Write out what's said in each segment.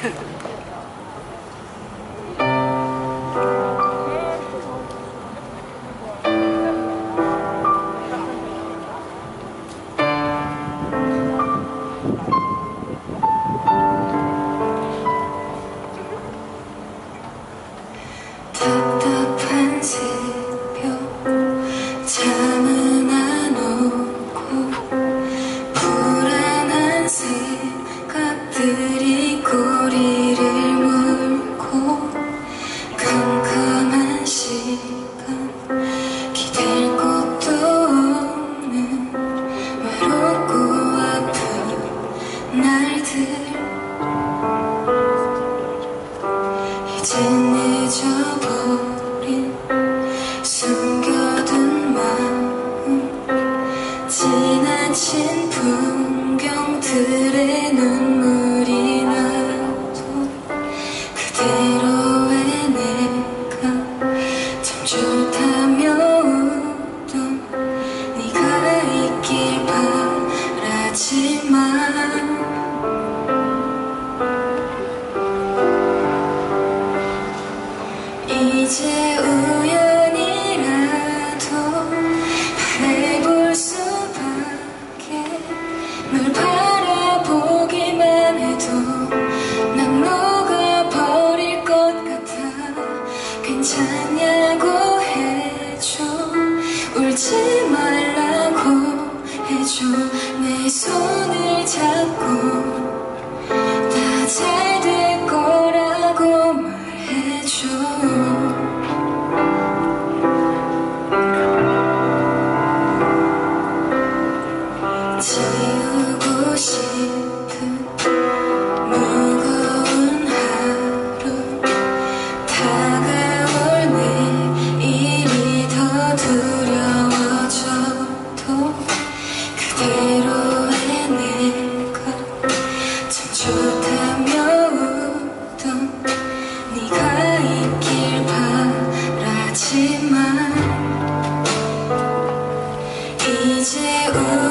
답답한 새벽 잠은 이제 늦어버린 숨겨둔 마음 지나친 풍경들의 눈물이 나도 그대로의 내가 참 좋다며 웃던 네가 있길 바라지 만 이제 우연이라도 바래볼 수밖에. 널 바라보기만 해도 난 녹아버릴 것 같아. 괜찮냐고 해줘. 울지 말라고 해줘. 내 손 지우고 싶은 무거운 하루. 다가올 내일이 더 두려워져도 그대로의 내가 참 좋다며 웃던 네가 있길 바라지만 이제 우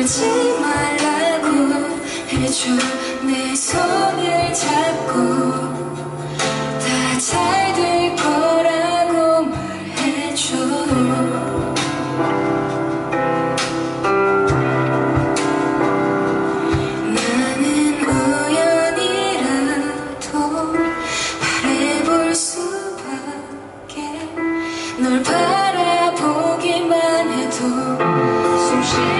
울지 말라고 해줘. 내 손을 잡고 다 잘 될 거라고 말해줘. 나는 우연이라도 바래볼 수밖에 널 바라보기만 해도 숨쉬